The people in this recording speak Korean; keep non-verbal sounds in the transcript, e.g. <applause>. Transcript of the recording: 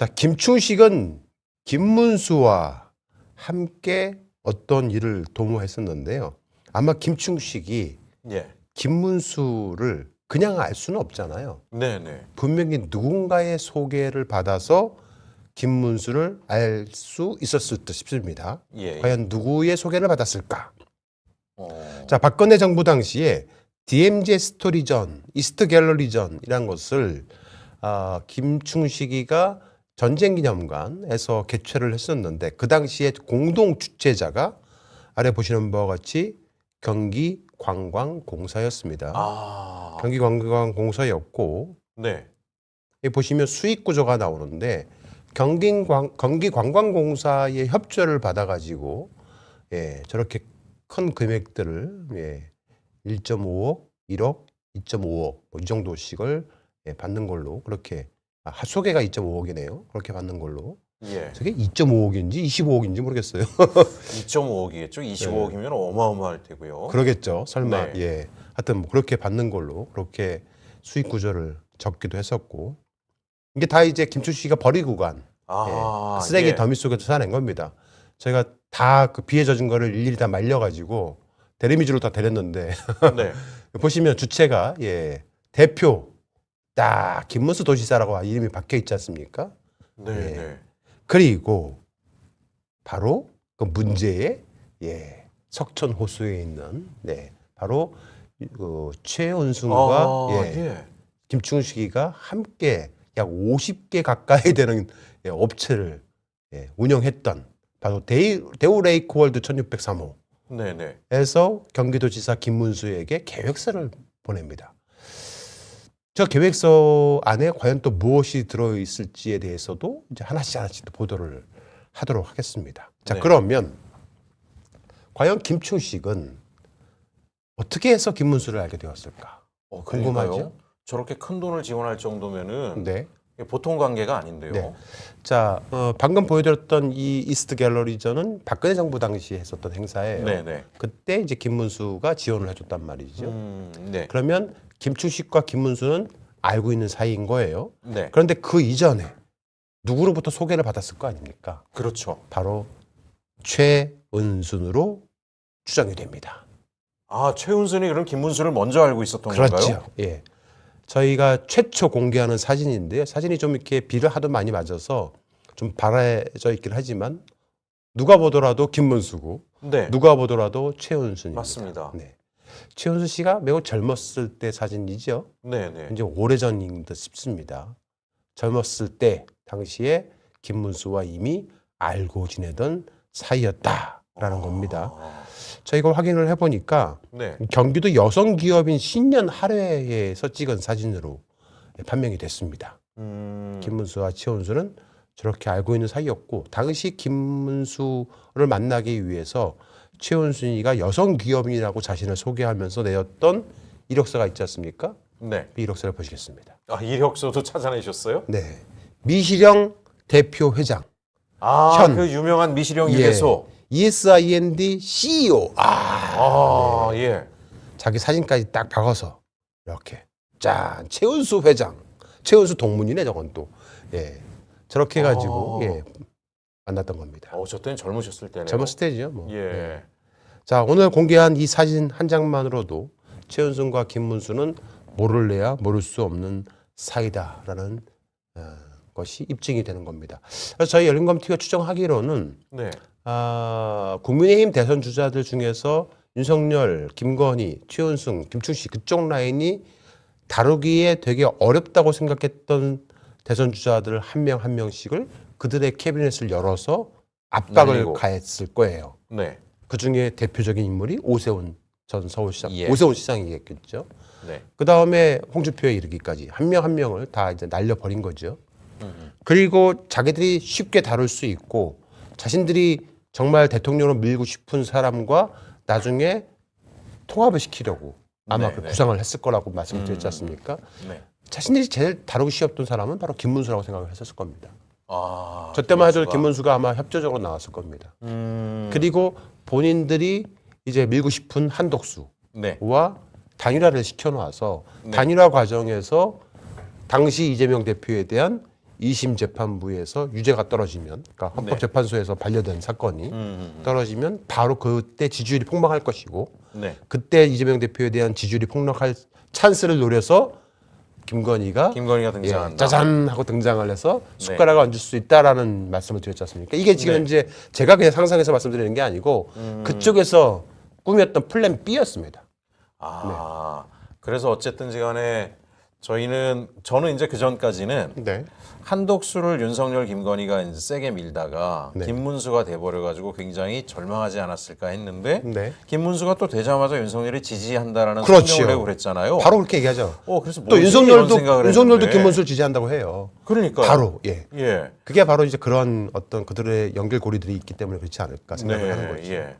자, 김충식은 김문수와 함께 어떤 일을 도모했었는데요. 아마 김충식이 예. 김문수를 그냥 알 수는 없잖아요. 네네. 분명히 누군가의 소개를 받아서 김문수를 알 수 있었을 듯 싶습니다. 예. 과연 누구의 소개를 받았을까? 어. 자, 박근혜 정부 당시에 DMZ 스토리전, 이스트 갤러리전이라는 것을 아, 김충식이가 전쟁기념관에서 개최를 했었는데 그 당시에 공동 주최자가 아래 보시는 바와 같이 경기 관광공사였습니다. 아. 경기 관광공사였고 네. 여기 보시면 수익 구조가 나오는데 경기관 경기관광공사의 협조를 받아가지고 예 저렇게 큰 금액들을 예 1.5억, 1억, 2.5억 뭐 이 정도씩을 예, 받는 걸로 그렇게 아, 하소개가 2.5억이네요. 그렇게 받는 걸로 예. 저게 2.5억인지 25억인지 모르겠어요. <laughs> 2.5억이겠죠. 25억이면 어마어마할 테고요. 그러겠죠. 설마 네. 예 하여튼 뭐 그렇게 받는 걸로 그렇게 수익 구조를 적기도 했었고 이게 다 이제 김춘 씨가 버리고 간 아. 예, 쓰레기 예. 더미 속에서 사낸 겁니다. 저희가 다 그 비에 젖은 거를 일일이 다 말려가지고 대리미주로 다 데렸는데 네. <laughs> 보시면 주체가 예 대표 딱 김문수 도지사라고 이름이 박혀 있지 않습니까? 네. 예. 네. 그리고 바로 그 문제의 예 석천 호수에 있는 네 바로 그 최은순과 아, 예, 예. 김충식이가 함께 약 50개 가까이 되는 예, 업체를 예, 운영했던 바로 데이, 데우 레이크 월드 1603호에서 네네. 경기도지사 김문수에게 계획서를 보냅니다. 저 계획서 안에 과연 또 무엇이 들어 있을지에 대해서도 이제 하나씩 하나씩 또 보도를 하도록 하겠습니다. 자 네. 그러면 과연 김충식은 어떻게 해서 김문수를 알게 되었을까? 어, 궁금하죠? 저렇게 큰 돈을 지원할 정도면은 네. 보통 관계가 아닌데요. 네. 자, 어, 방금 보여드렸던 이 이스트 갤러리전은 박근혜 정부 당시에 했었던 행사예요. 네네. 그때 이제 김문수가 지원을 해줬단 말이죠. 음, 네. 그러면 김충식과 김문수는 알고 있는 사이인 거예요. 네. 그런데 그 이전에 누구로부터 소개를 받았을 거 아닙니까? 그렇죠. 바로 최은순으로 추정이 됩니다. 아 최은순이 그럼 김문수를 먼저 알고 있었던 그렇죠. 건가요? 예. 저희가 최초 공개하는 사진인데요. 사진이 좀 이렇게 비를 하도 많이 맞아서 좀 바래져 있긴 하지만 누가 보더라도 김문수고 네. 누가 보더라도 최은순입니다. 맞습니다. 네. 최은순 씨가 매우 젊었을 때 사진이죠. 네네. 이제 오래전인 듯 싶습니다. 젊었을 때 당시에 김문수와 이미 알고 지내던 사이였다라는 겁니다. 아, 저희가 확인을 해보니까 네. 경기도 여성 기업인 신년 할애에서 찍은 사진으로 판명이 됐습니다. 음, 김문수와 최은수는 저렇게 알고 있는 사이였고 당시 김문수를 만나기 위해서 최은순이가 여성 기업인이라고 자신을 소개하면서 내었던 이력서가 있지 않습니까? 네. 그 이력서를 보시겠습니다. 아 이력서도 찾아내셨어요? 네. 미시령 대표 회장, 아, 현. 그 유명한 미시령 예. 일개소. ESIND CEO. 아, 아, 예. 자기 사진까지 딱 박아서 이렇게 짠 최은수 회장, 최은수 동문이네 저건 또 예. 저렇게 해가지고 아. 예. 만났던 겁니다. 어, 저 때는 젊으셨을 때네요. 젊었을 때죠. 뭐. 예. 자 오늘 공개한 이 사진 한 장만으로도 최은순과 김문수는 모를래야 모를 수 없는 사이다라는 어, 것이 입증이 되는 겁니다. 그래서 저희 열린검티가 추정하기로는 네. 아, 국민의힘 대선 주자들 중에서 윤석열, 김건희, 최은순, 김충식 그쪽 라인이 다루기에 되게 어렵다고 생각했던 대선 주자들 한 명한 명씩을 그들의 캐비넷을 열어서 압박을 날리고. 가했을 거예요. 네. 그 중에 대표적인 인물이 오세훈 전 서울시장, 예. 오세훈 시장이겠죠. 네. 그 다음에 홍준표에 이르기까지 한 명 한 명을 다 이제 날려버린 거죠. 음, 그리고 자기들이 쉽게 다룰 수 있고 자신들이 정말 대통령으로 밀고 싶은 사람과 나중에 통합을 시키려고 아마 네, 그 네. 구상을 했을 거라고 말씀드렸지 않습니까? 네. 자신들이 제일 다루기 쉬웠던 사람은 바로 김문수라고 생각을 했었을 겁니다. 아. 저 때만 해도 김문수가. 아마 협조적으로 나왔을 겁니다. 음. 그리고 본인들이 이제 밀고 싶은 한덕수와 네. 단일화를 시켜놔서 네. 단일화 과정에서 당시 이재명 대표에 대한 2심 재판부에서 유죄가 떨어지면 그러니까 헌법재판소에서 반려된 사건이 네. 음, 떨어지면 바로 그때 지지율이 폭망할 것이고 네. 그때 이재명 대표에 대한 지지율이 폭락할 찬스를 노려서 김건희가 김건희가 예, 등장한다. 짜잔 하고 등장을 해서 숟가락을 얹을 수 있다라는 말씀을 드렸지 않습니까? 이게 지금 네. 이제 제가 그냥 상상해서 말씀드리는 게 아니고 음. 그쪽에서 꾸몄던 플랜 B였습니다. 아, 그래서 어쨌든지 간에 저희는 저는 이제 그 전까지는 네. 한독수를 윤석열 김건희가 이제 세게 밀다가 네. 김문수가 돼버려 가지고 굉장히 절망하지 않았을까 했는데 네. 김문수가 또 되자마자 윤석열이 지지한다라는 그렇지요. 그랬잖아요. 바로 그렇게 얘기하죠. 어 그래서 또? 윤석열도 윤석열도. 김문수를 지지한다고 해요. 그러니까 바로 예. 예. 그게 바로 이제 그런 어떤 그들의 연결고리들이 있기 때문에 그렇지 않을까 생각을 하는 네, 거죠. 예.